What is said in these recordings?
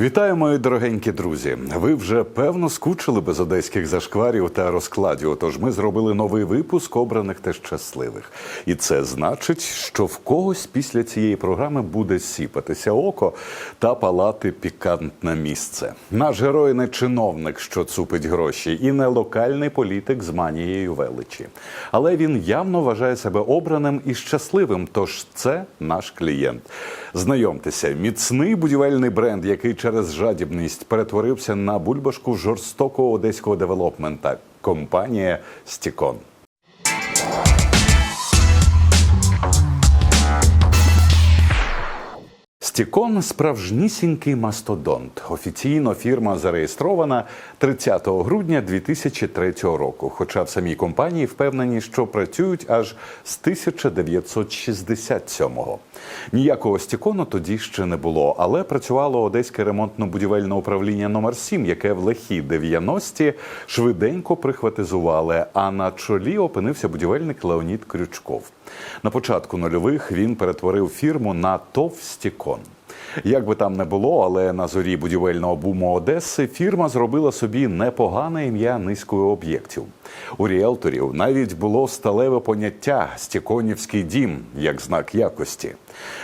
Вітаю, мої дорогенькі друзі. Ви вже певно скучили без одеських зашкварів та розкладів. Тож ми зробили новий випуск обраних та щасливих. І це значить, що в когось після цієї програми буде сіпатися око та палати пікантне місце. Наш герой не чиновник, що цупить гроші, і не локальний політик з манією величі. Але він явно вважає себе обраним і щасливим. Тож це наш клієнт. Знайомтеся, міцний будівельний бренд, який через жадібність перетворився на бульбашку жорстокого одеського девелопмента. Компанія Стікон. Стікон справжнісінький мастодонт. Офіційно фірма зареєстрована 30 грудня 2003 року. Хоча в самій компанії впевнені, що працюють аж з 1967-го. Ніякого стікону тоді ще не було, але працювало одеське ремонтно-будівельне управління номер 7 яке в лихі 90-ті швиденько прихватизували. А на чолі опинився будівельник Леонід Крючков. На початку нульових він перетворив фірму на ТОВ «Стікон». Як би там не було, але на зорі будівельного буму Одеси фірма зробила собі непогане ім'я низкою об'єктів. У ріелторів навіть було сталеве поняття стіконівський дім як знак якості.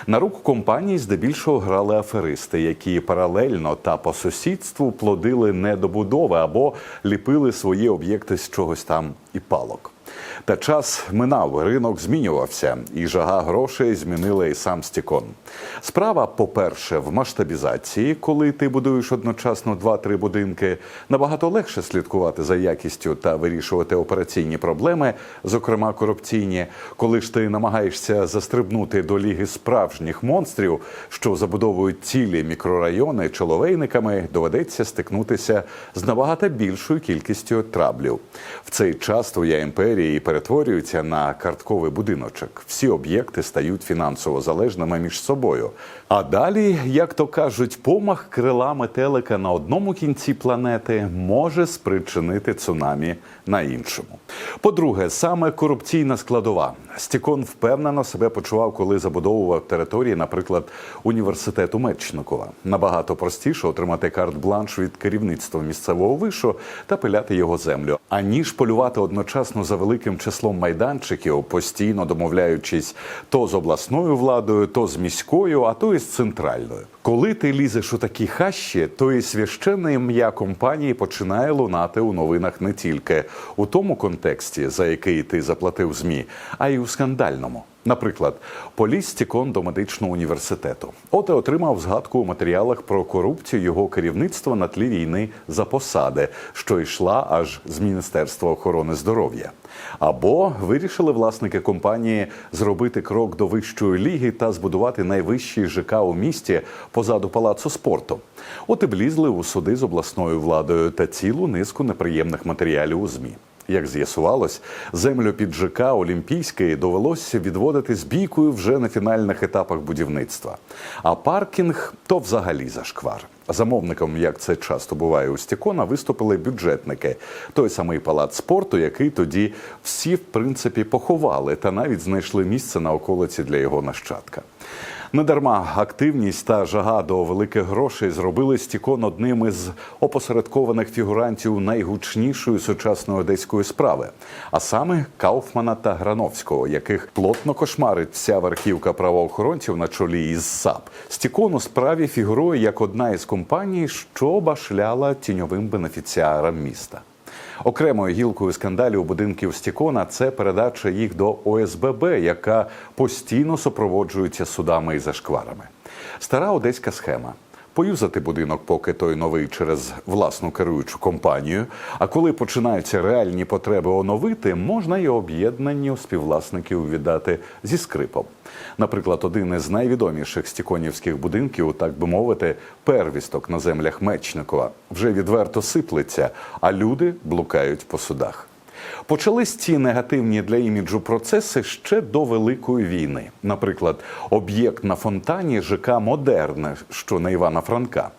На руку компанії здебільшого грали аферисти, які паралельно та по сусідству плодили недобудови або ліпили свої об'єкти з чогось там і палок. Та час минав, ринок змінювався, і жага грошей змінила і сам стікон. Справа, по-перше, в масштабізації, коли ти будуєш одночасно два-три будинки, набагато легше слідкувати за якістю та вирішувати операційні проблеми, зокрема корупційні, коли ж ти намагаєшся застрибнути до ліги справжніх монстрів, що забудовують цілі мікрорайони чоловейниками, доведеться стикнутися з набагато більшою кількістю траблів. В цей час твоя імперія і перетворюється на картковий будиночок. Всі об'єкти стають фінансово залежними між собою. А далі, як то кажуть, помах крила метелика на одному кінці планети може спричинити цунамі на іншому. По-друге, саме корупційна складова. Стікон впевнено себе почував, коли забудовував території, наприклад, університету Мечникова. Набагато простіше отримати карт-бланш від керівництва місцевого вишу та пиляти його землю, аніж полювати одночасно за великим числом майданчиків, постійно домовляючись то з обласною владою, то з міською, а то і з центральною. Коли ти лізеш у такі хащі, то і священне ім'я компанії починає лунати у новинах не тільки у тому контексті, за який ти заплатив змі, а й у скандальному. Наприклад, поліз стікон до медичного університету. От і отримав згадку у матеріалах про корупцію його керівництва на тлі війни за посади, що йшла аж з Міністерства охорони здоров'я. Або вирішили власники компанії зробити крок до вищої ліги та збудувати найвищий ЖК у місті позаду палацу спорту. От і влізли у суди з обласною владою та цілу низку неприємних матеріалів у змі. Як з'ясувалось, землю під ЖК Олімпійської довелося відводити з бійкою вже на фінальних етапах будівництва. А паркінг то взагалі зашквар. Замовником, як це часто буває у Стікона, виступили бюджетники. Той самий палац спорту, який тоді всі в принципі поховали, та навіть знайшли місце на околиці для його нащадка. Недарма активність та жага до великих грошей зробили Стікон одним із опосередкованих фігурантів найгучнішої сучасної одеської справи, а саме Кауфмана та Грановського, яких плотно кошмарить вся верхівка правоохоронців на чолі із САП. Стікон у справі фігурує як одна із компаній, що башляла тіньовим бенефіціарам міста. Окремою гілкою скандалів будинків Стікона це передача їх до ОСББ, яка постійно супроводжується судами і зашкварами. Стара одеська схема. Поюзати будинок, поки той новий через власну керуючу компанію. А коли починаються реальні потреби оновити, можна і об'єднанню співвласників віддати зі скрипом. Наприклад, один із найвідоміших стіконівських будинків, так би мовити, первісток на землях Мечникова, вже відверто сиплеться, а люди блукають по судах. Почались ці негативні для іміджу процеси ще до Великої війни. Наприклад, об'єкт на фонтані ЖК Модерне, що на Івана Франка.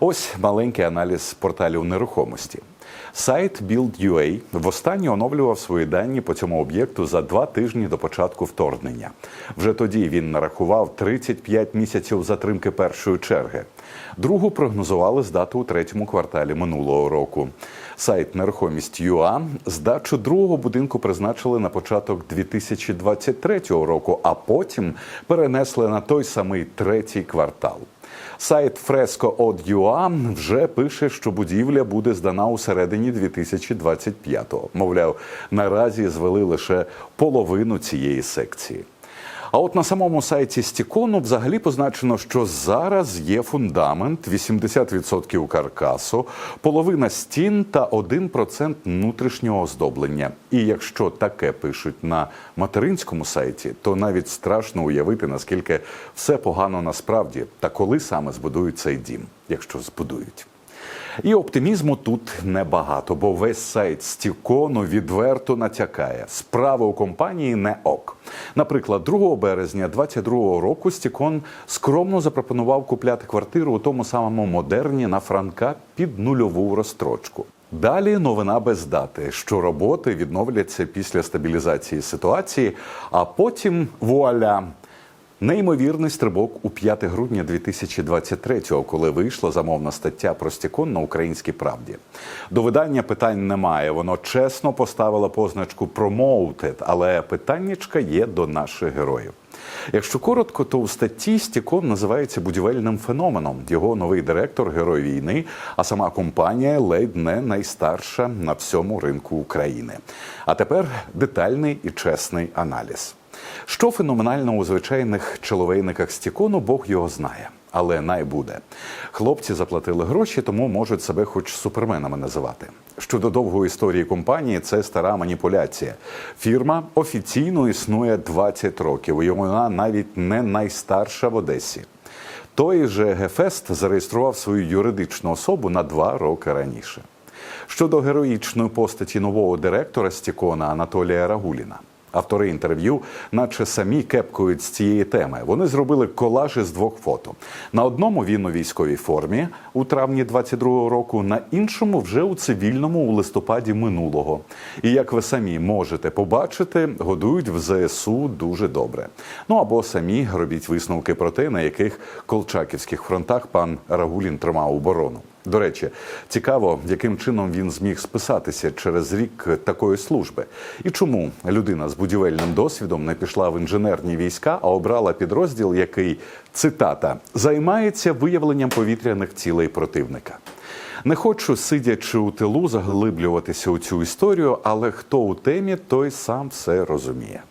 Ось маленький аналіз порталів нерухомості. Сайт Build.ua востаннє оновлював свої дані по цьому об'єкту за два тижні до початку вторгнення. Вже тоді він нарахував 35 місяців затримки першої черги. Другу прогнозували здати у третьому кварталі минулого року. Сайт нерухомість ЮА здачу другого будинку призначили на початок 2023 року, а потім перенесли на той самий третій квартал. Сайт Fresco.ua вже пише, що будівля буде здана у середині 2025-го. Мовляв, наразі звели лише половину цієї секції. А от на самому сайті Стікону взагалі позначено, що зараз є фундамент, 80% каркасу, половина стін та 1% внутрішнього оздоблення. І якщо таке пишуть на материнському сайті, то навіть страшно уявити, наскільки все погано насправді та коли саме збудують цей дім, якщо збудують. І оптимізму тут небагато, бо весь сайт Стікону відверто натякає. Справи у компанії не ок. Наприклад, 2 березня 2022 року Стікон скромно запропонував купляти квартиру у тому самому модерні на Франка під нульову розстрочку. Далі новина без дати, що роботи відновляться після стабілізації ситуації, а потім вуаля. Неймовірний стрибок у 5 грудня 2023-го, коли вийшла замовна стаття про стікон на українській правді. До видання питань немає. Воно чесно поставило позначку «Promoted», але питаннячка є до наших героїв. Якщо коротко, то у статті Стікон називається будівельним феноменом. Його новий директор герой війни, а сама компанія ледь не найстарша на всьому ринку України. А тепер детальний і чесний аналіз. Що феноменально у звичайних чоловейниках стікону, Бог його знає. Але най буде. Хлопці заплатили гроші, тому можуть себе хоч суперменами називати. Щодо довгої історії компанії, це стара маніпуляція. Фірма офіційно існує 20 років, і вона навіть не найстарша в Одесі. Той же Гефест зареєстрував свою юридичну особу на два роки раніше. Щодо героїчної постаті нового директора Стікона Анатолія Рагуліна. Автори інтерв'ю, наче самі кепкують з цієї теми. Вони зробили колаж із двох фото. На одному він у військовій формі у травні 22-го року, на іншому вже у цивільному у листопаді минулого. І як ви самі можете побачити, годують в ЗСУ дуже добре. Ну або самі робіть висновки про те, на яких колчаківських фронтах пан Рагулін тримав оборону. До речі, цікаво, яким чином він зміг списатися через рік такої служби, і чому людина з будівельним досвідом не пішла в інженерні війська, а обрала підрозділ, який цитата займається виявленням повітряних цілей противника. Не хочу, сидячи у тилу, заглиблюватися у цю історію, але хто у темі, той сам все розуміє.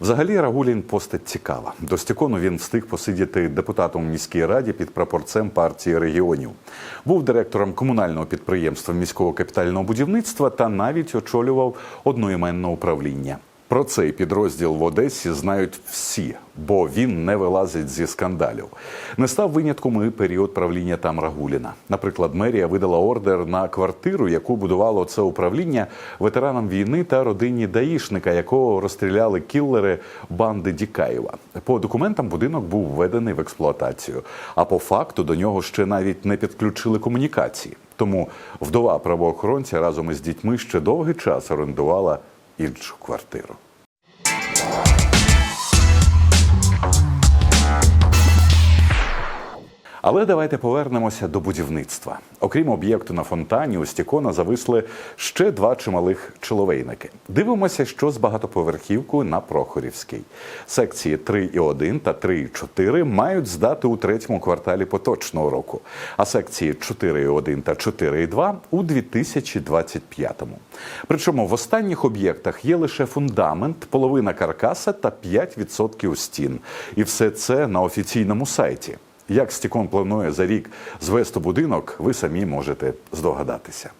Взагалі Рагулін постать цікава. До Стікону він встиг посидіти депутатом у міській раді під прапорцем партії регіонів. Був директором комунального підприємства міського капітального будівництва та навіть очолював одноіменне управління. Про цей підрозділ в Одесі знають всі, бо він не вилазить зі скандалів. Не став винятком і період правління там Рагуліна. Наприклад, мерія видала ордер на квартиру, яку будувало це управління ветеранам війни та родині даїшника, якого розстріляли кіллери банди Дікаєва. По документам будинок був введений в експлуатацію, а по факту до нього ще навіть не підключили комунікації. Тому вдова правоохоронця разом із дітьми ще довгий час орендувала іншу квартиру. Але давайте повернемося до будівництва. Окрім об'єкту на фонтані, у Стікона зависли ще два чималих чоловейники. Дивимося, що з багатоповерхівкою на Прохорівській. Секції 3,1 та 3,4 мають здати у третьому кварталі поточного року, а секції 4,1 та 4,2 у 2025-му. Причому в останніх об'єктах є лише фундамент, половина каркаса та 5% стін. І все це на офіційному сайті. Як Стікон планує за рік звести будинок, ви самі можете здогадатися.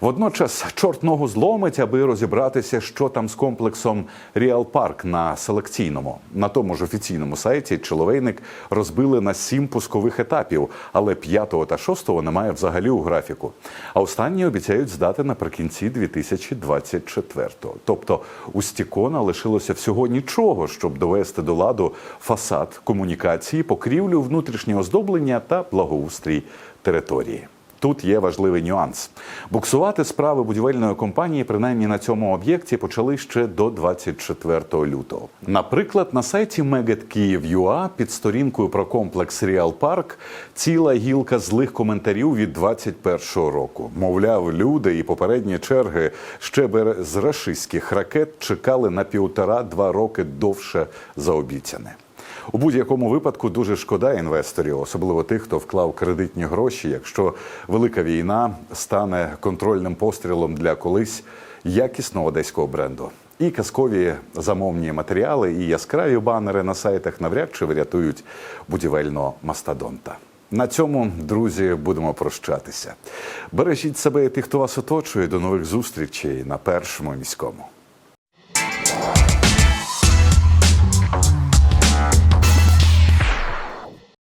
Водночас чорт ногу зломить, аби розібратися, що там з комплексом Ріал Парк на селекційному. На тому ж офіційному сайті чоловейник розбили на сім пускових етапів, але п'ятого та шостого немає взагалі у графіку. А останні обіцяють здати наприкінці 2024-го. Тобто у Стікона лишилося всього нічого, щоб довести до ладу фасад комунікації, покрівлю, внутрішнє оздоблення та благоустрій території. Тут є важливий нюанс. Буксувати справи будівельної компанії, принаймні на цьому об'єкті, почали ще до 24 лютого. Наприклад, на сайті Megad під сторінкою про комплекс Ріал Парк ціла гілка злих коментарів від 21-го року. Мовляв, люди і попередні черги ще без рашистських ракет чекали на півтора-два роки довше за обіцяне. У будь-якому випадку дуже шкода інвесторів, особливо тих, хто вклав кредитні гроші, якщо велика війна стане контрольним пострілом для колись якісного одеського бренду. І казкові замовні матеріали, і яскраві банери на сайтах навряд чи врятують будівельного мастодонта. На цьому, друзі, будемо прощатися. Бережіть себе і тих, хто вас оточує. До нових зустрічей на першому міському.